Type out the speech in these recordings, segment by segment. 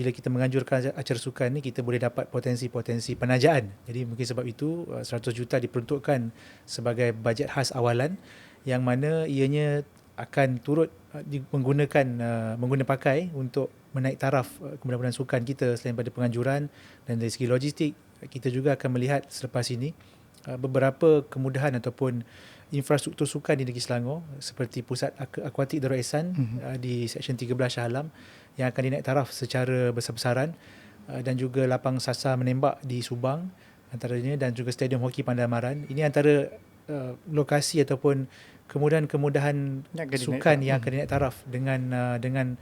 bila kita menganjurkan acara sukan ni kita boleh dapat potensi-potensi penajaan. Jadi mungkin sebab itu uh, 100 juta diperuntukkan sebagai bajet khas awalan yang mana ianya akan turut uh, menggunakan uh, mengguna pakai untuk menaik taraf kemudahan sukan kita selain pada penganjuran dan dari segi logistik kita juga akan melihat selepas ini beberapa kemudahan ataupun infrastruktur sukan di negeri Selangor seperti pusat akuatik Darul Ehsan mm-hmm. di Seksyen 13 Shah Alam yang akan dinaik taraf secara besar-besaran uh, dan juga lapang sasar menembak di Subang antaranya dan juga stadium hoki Pandamaran. Ini antara uh, lokasi ataupun kemudahan-kemudahan sukan yang akan dinaik taraf dengan uh, dengan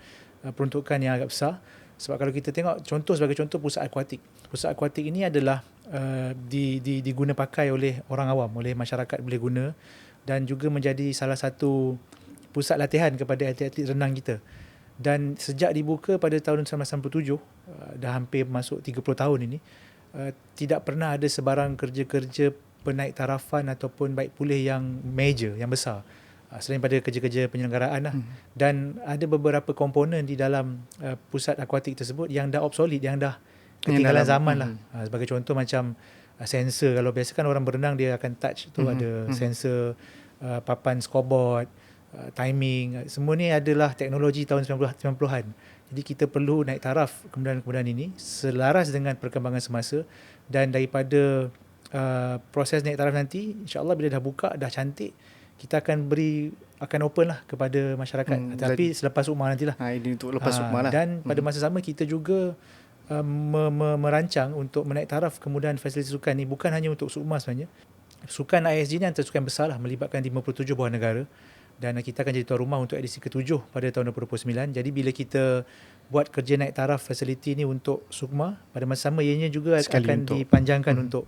uh, peruntukan yang agak besar. Sebab kalau kita tengok contoh sebagai contoh pusat akuatik. Pusat akuatik ini adalah uh, di, di, diguna pakai oleh orang awam, oleh masyarakat boleh guna dan juga menjadi salah satu pusat latihan kepada atlet-atlet renang kita dan sejak dibuka pada tahun 1997 uh, dah hampir masuk 30 tahun ini uh, tidak pernah ada sebarang kerja-kerja penaik tarafan ataupun baik pulih yang major yang besar selain pada kerja-kerja penyelenggaraan lah. Hmm. dan ada beberapa komponen di dalam uh, pusat akuatik tersebut yang dah obsolete yang dah ketinggalan dalam, zaman lah hmm. uh, sebagai contoh macam uh, sensor kalau biasa kan orang berenang dia akan touch tu hmm. ada hmm. sensor uh, papan scoreboard Uh, timing uh, semua ni adalah teknologi tahun 90-an. Jadi kita perlu naik taraf kemudahan-kemudahan ini selaras dengan perkembangan semasa dan daripada uh, proses naik taraf nanti insya-Allah bila dah buka dah cantik kita akan beri akan open lah kepada masyarakat hmm, tapi selepas umar nantilah. Ha ini untuk lepas umar lah. Dan pada hmm. masa sama kita juga uh, me- me- merancang untuk menaik taraf kemudahan fasiliti sukan ni bukan hanya untuk Sukma sebenarnya. Sukan ISG ni antara sukan besar lah melibatkan 57 buah negara dan kita akan jadi tuan rumah untuk edisi ketujuh pada tahun 2029. Jadi bila kita buat kerja naik taraf fasiliti ini untuk Sukma, pada masa sama ianya juga Sekali akan untuk, dipanjangkan hmm, untuk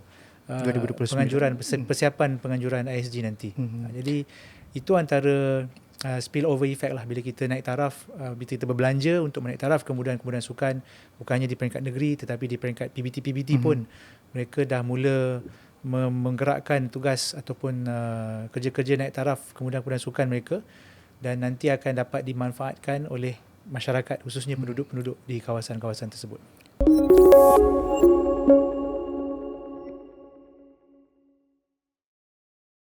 uh, penganjuran hmm. persiapan penganjuran ISG nanti. Hmm. Uh, jadi itu antara uh, spillover effect lah bila kita naik taraf, uh, bila kita berbelanja untuk menaik taraf kemudahan-kemudahan sukan bukannya di peringkat negeri tetapi di peringkat PBT-PBT hmm. pun mereka dah mula menggerakkan tugas ataupun uh, kerja-kerja naik taraf kemudahan-kemudahan sukan mereka dan nanti akan dapat dimanfaatkan oleh masyarakat khususnya penduduk-penduduk di kawasan-kawasan tersebut.